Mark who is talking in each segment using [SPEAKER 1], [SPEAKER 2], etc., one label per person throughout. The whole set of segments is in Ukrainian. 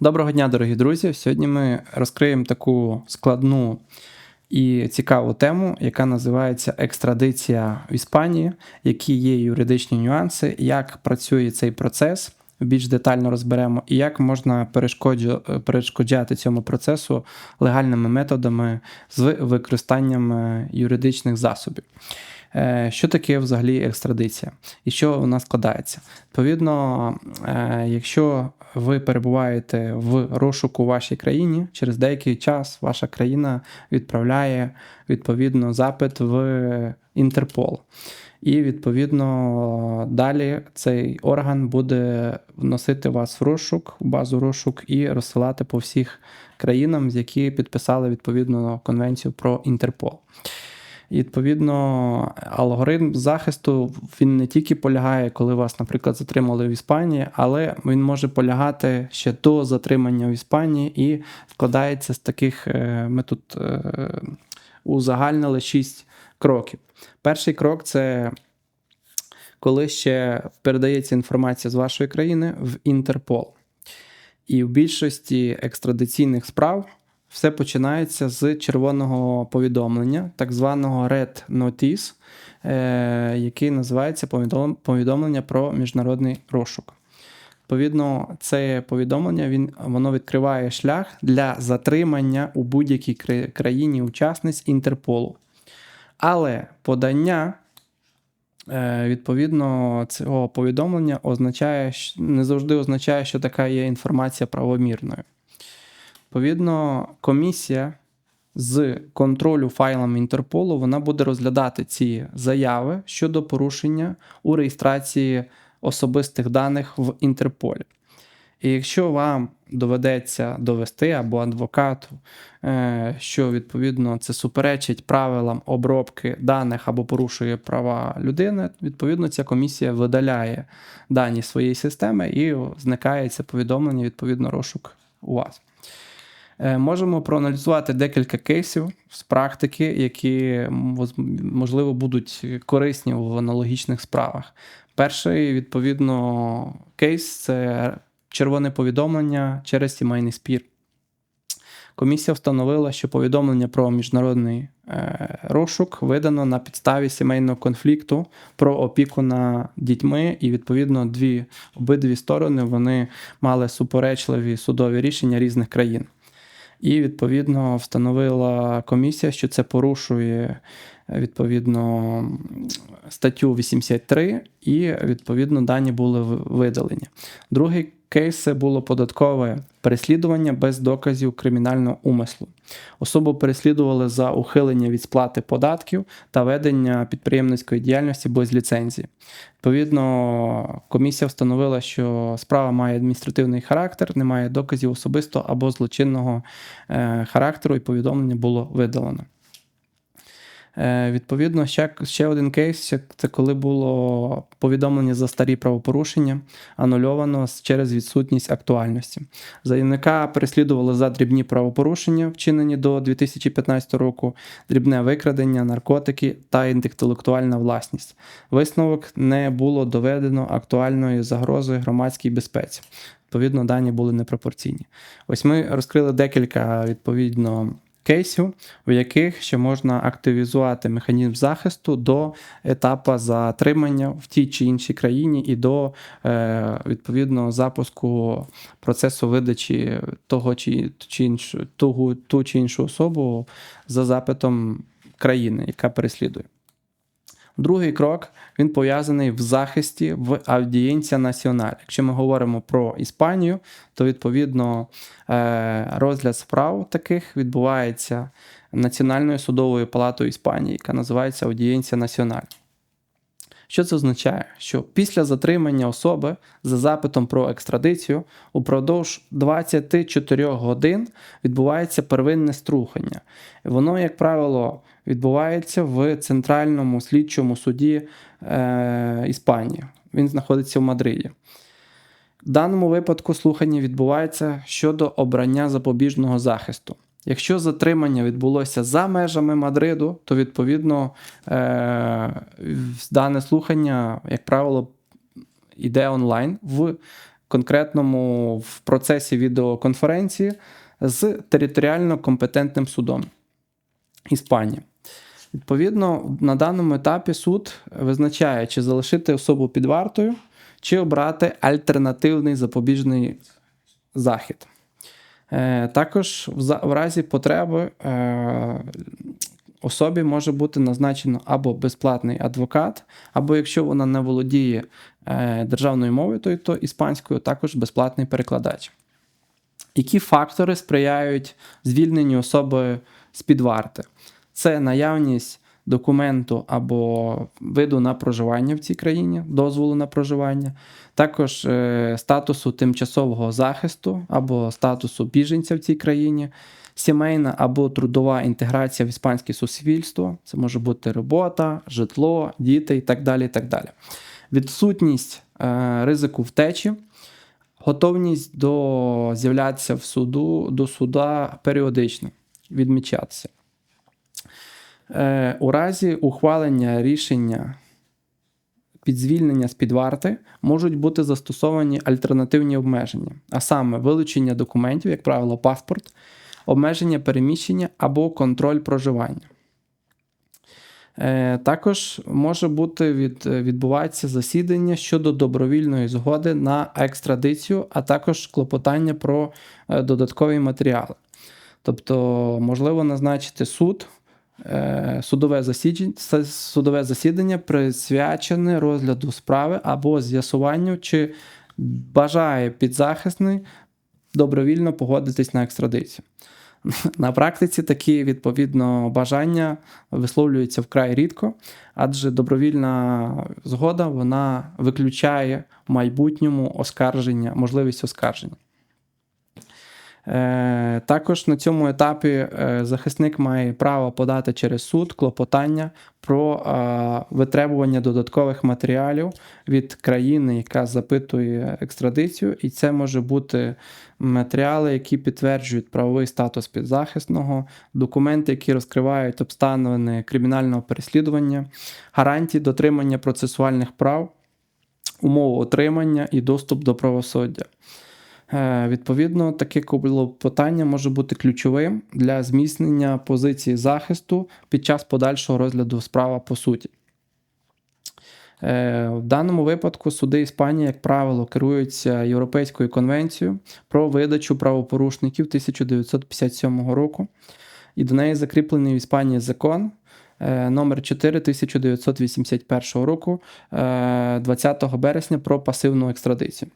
[SPEAKER 1] Доброго дня, дорогі друзі! Сьогодні ми розкриємо таку складну і цікаву тему, яка називається екстрадиція в Іспанії, які є юридичні нюанси, як працює цей процес. Більш детально розберемо, і як можна перешкоджати цьому процесу легальними методами з використанням е, юридичних засобів. Е, що таке взагалі екстрадиція? І що вона складається? Відповідно, е, якщо ви перебуваєте в розшуку у вашій країні, через деякий час ваша країна відправляє відповідно запит в Інтерпол. І, відповідно, далі цей орган буде вносити вас в розшук, в базу розшук і розсилати по всіх країнам, які підписали відповідно конвенцію про Інтерпол. І відповідно алгоритм захисту він не тільки полягає, коли вас, наприклад, затримали в Іспанії, але він може полягати ще до затримання в Іспанії і складається з таких е, ми тут е, узагальнили шість кроків. Перший крок це коли ще передається інформація з вашої країни в Інтерпол. І в більшості екстрадиційних справ все починається з червоного повідомлення, так званого Red Notice, е, який називається повідомлення про міжнародний розшук. Відповідно, це повідомлення він, воно відкриває шлях для затримання у будь-якій країні учасниць Інтерполу. Але подання, е, відповідно, цього повідомлення означає, не завжди означає, що така є інформація правомірною. Відповідно, комісія з контролю файлами Інтерполу вона буде розглядати ці заяви щодо порушення у реєстрації особистих даних в Інтерполі. І якщо вам доведеться довести або адвокату, е, що відповідно це суперечить правилам обробки даних або порушує права людини, відповідно, ця комісія видаляє дані своєї системи і зникає це повідомлення, відповідно, розшук у вас. Е, можемо проаналізувати декілька кейсів з практики, які можливо будуть корисні в аналогічних справах. Перший, відповідно, кейс це червоне повідомлення через сімейний спір. Комісія встановила, що повідомлення про міжнародний е, розшук видано на підставі сімейного конфлікту про опіку над дітьми, і відповідно дві обидві сторони вони мали суперечливі судові рішення різних країн. І відповідно встановила комісія, що це порушує відповідно статтю 83, і відповідно дані були видалені. Другий кейс це було податкове переслідування без доказів кримінального умислу. Особу переслідували за ухилення від сплати податків та ведення підприємницької діяльності без ліцензії. Відповідно, комісія встановила, що справа має адміністративний характер, немає доказів особисто або злочинного е, характеру, і повідомлення було видалено. Е, відповідно, ще ще один кейс це коли було повідомлення за старі правопорушення, анульовано через відсутність актуальності. Заявника переслідували за дрібні правопорушення, вчинені до 2015 року, дрібне викрадення, наркотики та інтелектуальна власність. Висновок не було доведено актуальної загрози громадській безпеці. Відповідно, дані були непропорційні. Ось ми розкрили декілька відповідно кейсів, в яких ще можна активізувати механізм захисту до етапу затримання в тій чи іншій країні і до е, відповідного запуску процесу видачі того чи, чи іншу, ту, ту чи іншу особу за запитом країни, яка переслідує. Другий крок він пов'язаний в захисті в Авдієнція Національ. Якщо ми говоримо про Іспанію, то відповідно е, розгляд справ таких відбувається Національною судовою палатою Іспанії, яка називається Аудієнція Національ. Що це означає? Що після затримання особи за запитом про екстрадицію упродовж 24 годин відбувається первинне струхання. Воно, як правило, відбувається в Центральному слідчому суді е, Іспанії. Він знаходиться в Мадриді. В даному випадку слухання відбувається щодо обрання запобіжного захисту. Якщо затримання відбулося за межами Мадриду, то відповідно е, дане слухання, як правило, йде онлайн в конкретному в процесі відеоконференції з територіально компетентним судом Іспанії. Відповідно, на даному етапі суд визначає, чи залишити особу під вартою, чи обрати альтернативний запобіжний захід. Е, Також в, разі потреби е, особі може бути назначено або безплатний адвокат, або якщо вона не володіє е, державною мовою, то, то іспанською, також безплатний перекладач. Які фактори сприяють звільненню особи з-під варти? Це наявність документу або виду на проживання в цій країні, дозволу на проживання, також е, статусу тимчасового захисту або статусу біженця в цій країні, сімейна або трудова інтеграція в іспанське суспільство. Це може бути робота, житло, діти і так далі. І так далі. Відсутність е, ризику втечі, готовність до з'являтися в суду до суда періодично, відмічатися. Е, у разі ухвалення рішення під звільнення з-під варти можуть бути застосовані альтернативні обмеження, а саме вилучення документів, як правило, паспорт, обмеження переміщення або контроль проживання. Е, Також може бути від, відбувається засідання щодо добровільної згоди на екстрадицію, а також клопотання про е, додаткові матеріали. Тобто, можливо назначити суд, судове засідження, судове засідання присвячене розгляду справи або з'ясуванню, чи бажає підзахисний добровільно погодитись на екстрадицію. На практиці такі відповідно бажання висловлюються вкрай рідко, адже добровільна згода вона виключає в майбутньому оскарження, можливість оскарження. Е, Також на цьому етапі е, захисник має право подати через суд клопотання про е, витребування додаткових матеріалів від країни, яка запитує екстрадицію, і це може бути матеріали, які підтверджують правовий статус підзахисного, документи, які розкривають обставини кримінального переслідування, гарантії дотримання процесуальних прав, умови отримання і доступ до правосуддя. Е, Відповідно, таке клопотання може бути ключовим для зміцнення позиції захисту під час подальшого розгляду справи по суті. Е, В даному випадку суди Іспанії, як правило, керуються Європейською конвенцією про видачу правопорушників 1957 року, і до неї закріплений в Іспанії закон е, номер 4 1981 року, е, 20 березня про пасивну екстрадицію.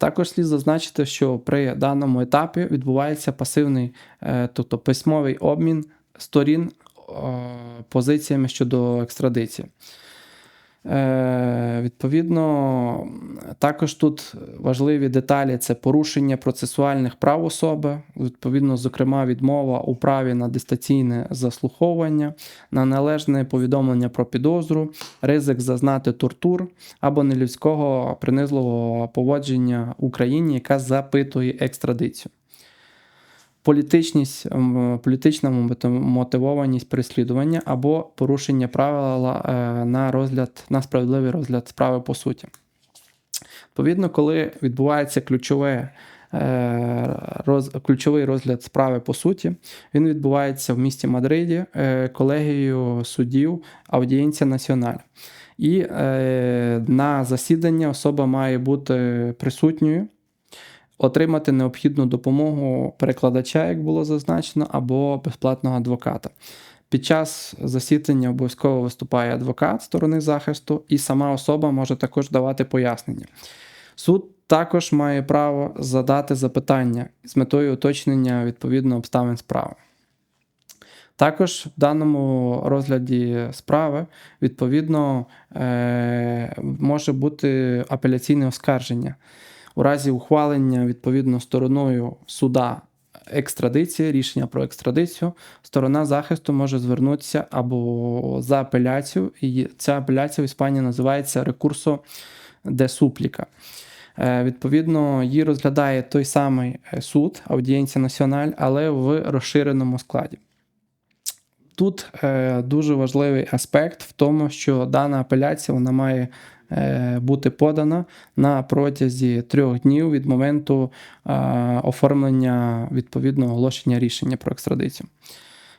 [SPEAKER 1] Також слід зазначити, що при даному етапі відбувається пасивний, е, тобто письмовий обмін сторін позиціями щодо екстрадиції. Е, Відповідно, також тут важливі деталі це порушення процесуальних прав особи, відповідно, зокрема, відмова у праві на дистанційне заслуховування, на належне повідомлення про підозру, ризик зазнати тортур або нелюдського принизливого поводження Україні, яка запитує екстрадицію. Політичність, політична мотивованість переслідування або порушення правила е, на розгляд на справедливий розгляд справи по суті. Відповідно, коли відбувається ключове, е, роз, ключовий розгляд справи по суті, він відбувається в місті Мадриді е, колегією суддів Аудієнція Національ. І е, на засідання особа має бути присутньою, отримати необхідну допомогу перекладача, як було зазначено, або безплатного адвоката. Під час засідання обов'язково виступає адвокат сторони захисту, і сама особа може також давати пояснення. Суд також має право задати запитання з метою уточнення відповідно обставин справи. Також в даному розгляді справи відповідно е, може бути апеляційне оскарження. У разі ухвалення відповідно стороною суда екстрадиції, рішення про екстрадицію, сторона захисту може звернутися або за апеляцію, і ця апеляція в Іспанії називається рекурсо де супліка. Е, Відповідно, її розглядає той самий е, суд, аудієнція національ, але в розширеному складі. Тут е, дуже важливий аспект в тому, що дана апеляція вона має бути подана на протязі трьох днів від моменту е, оформлення відповідного оголошення рішення про екстрадицію.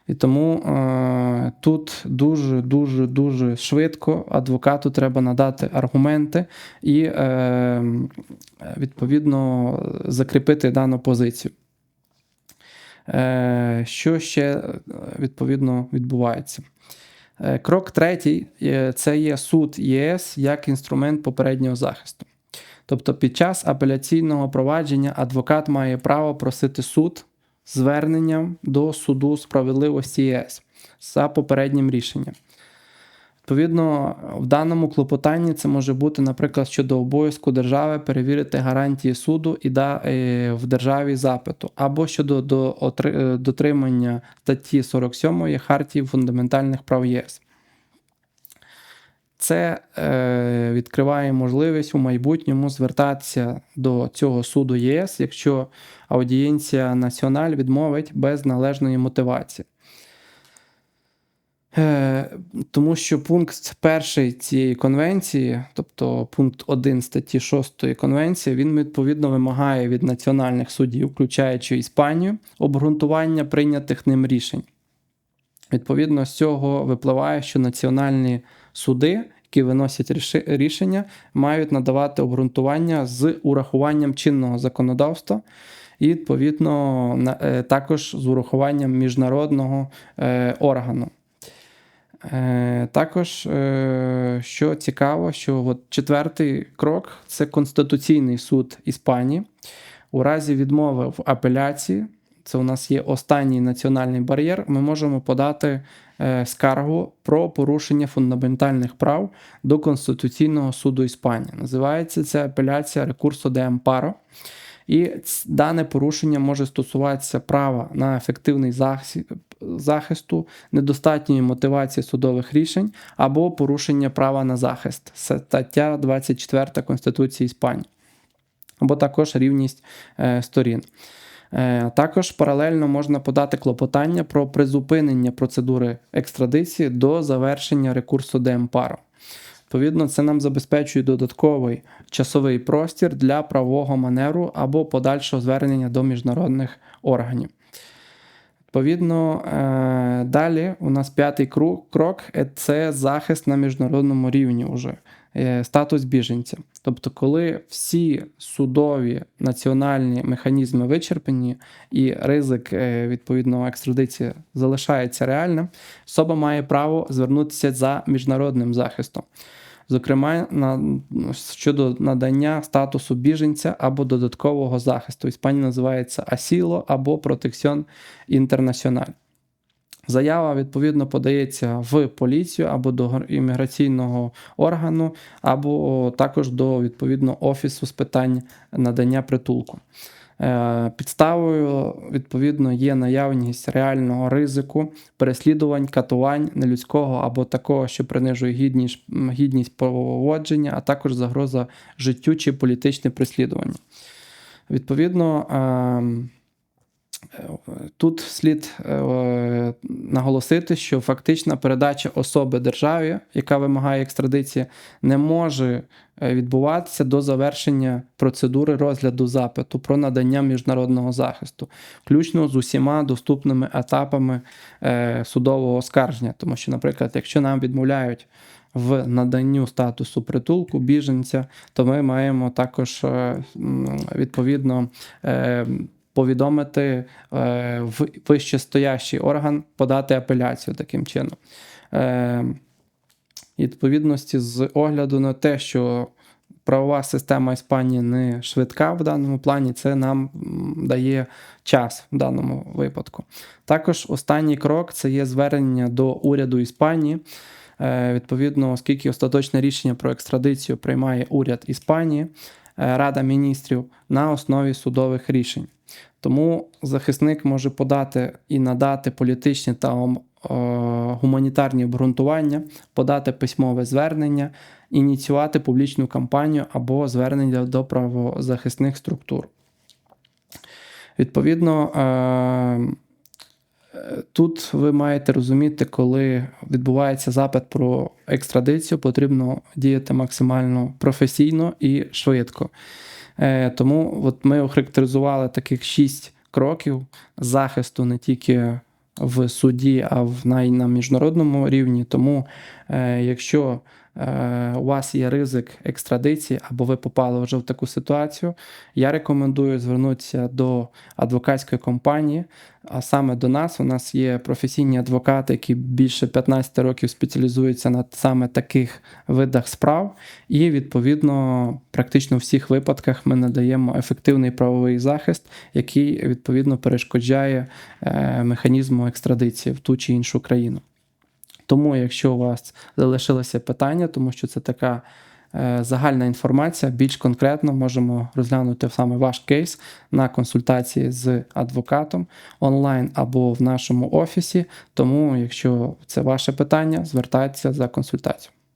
[SPEAKER 1] І тому е, тут дуже дуже дуже швидко адвокату треба надати аргументи і е, відповідно закріпити дану позицію. Е, Що ще е, відповідно відбувається? Е, Крок третій е, це є суд ЄС як інструмент попереднього захисту. Тобто, під час апеляційного провадження адвокат має право просити суд зверненням до суду справедливості ЄС за попереднім рішенням. Відповідно, в даному клопотанні це може бути, наприклад, щодо обов'язку держави перевірити гарантії суду і да, е, в державі запиту, або щодо до, е, дотримання статті 47 Хартії фундаментальних прав ЄС. Це е, відкриває можливість у майбутньому звертатися до цього суду ЄС, якщо аудієнція національ відмовить без належної мотивації. Е, Тому що пункт перший цієї конвенції, тобто пункт 1 статті 6 конвенції, він відповідно вимагає від національних судів, включаючи Іспанію, обґрунтування прийнятих ним рішень. Відповідно, з цього випливає, що національні суди, які виносять рішення, мають надавати обґрунтування з урахуванням чинного законодавства. І, відповідно, також з урахуванням міжнародного органу. Також, що цікаво, що от четвертий крок це Конституційний суд Іспанії. У разі відмови в апеляції, це у нас є останній національний бар'єр, ми можемо подати скаргу про порушення фундаментальних прав до Конституційного суду Іспанії. Називається це апеляція рекурсу де ампаро. І дане порушення може стосуватися права на ефективний захисту, недостатньої мотивації судових рішень або порушення права на захист, стаття 24 Конституції Іспанії, або також рівність е, сторін. Е, також паралельно можна подати клопотання про призупинення процедури екстрадиції до завершення рекурсу ДМПАРО. Відповідно, це нам забезпечує додатковий часовий простір для правового манеру або подальшого звернення до міжнародних органів. Відповідно, е, далі у нас п'ятий крок це захист на міжнародному рівні уже. Е, статус біженця. Тобто, коли всі судові національні механізми вичерпані і ризик е, відповідно екстрадиції залишається реальним, особа має право звернутися за міжнародним захистом зокрема на, щодо надання статусу біженця або додаткового захисту. В Іспанії називається Асіло або Протекціон Інтернаціональ. Заява, відповідно, подається в поліцію або до імміграційного органу, або також до відповідного офісу з питань надання притулку. Е, підставою, відповідно, є наявність реального ризику, переслідувань, катувань, нелюдського або такого, що принижує гідність, гідність поводження, а також загроза життю чи політичне переслідування. Відповідно, ем, Тут слід е, наголосити, що фактична передача особи державі, яка вимагає екстрадиції, не може е, відбуватися до завершення процедури розгляду запиту про надання міжнародного захисту, включно з усіма доступними етапами е, судового оскарження. Тому що, наприклад, якщо нам відмовляють в наданню статусу притулку біженця, то ми маємо також відповідно повідомити е, в вищестоящий орган, подати апеляцію таким чином. Е, відповідності з огляду на те, що правова система Іспанії не швидка в даному плані, це нам дає час в даному випадку. Також останній крок це є звернення до уряду Іспанії. Е, відповідно, оскільки остаточне рішення про екстрадицію приймає уряд Іспанії, Рада міністрів на основі судових рішень. Тому захисник може подати і надати політичні та е, гуманітарні обґрунтування, подати письмове звернення, ініціювати публічну кампанію або звернення до правозахисних структур. Відповідно, е, Тут ви маєте розуміти, коли відбувається запит про екстрадицію, потрібно діяти максимально професійно і швидко. Е, Тому от ми охарактеризували таких шість кроків захисту не тільки в суді, а в на міжнародному рівні. Тому, е, якщо у вас є ризик екстрадиції або ви попали вже в таку ситуацію, я рекомендую звернутися до адвокатської компанії, а саме до нас. У нас є професійні адвокати, які більше 15 років спеціалізуються на саме таких видах справ, і відповідно практично у всіх випадках ми надаємо ефективний правовий захист, який відповідно перешкоджає е, механізму екстрадиції в ту чи іншу країну. Тому, якщо у вас залишилося питання, тому що це така е, загальна інформація, більш конкретно можемо розглянути саме ваш кейс на консультації з адвокатом онлайн або в нашому офісі. Тому, якщо це ваше питання, звертайтеся за консультацією.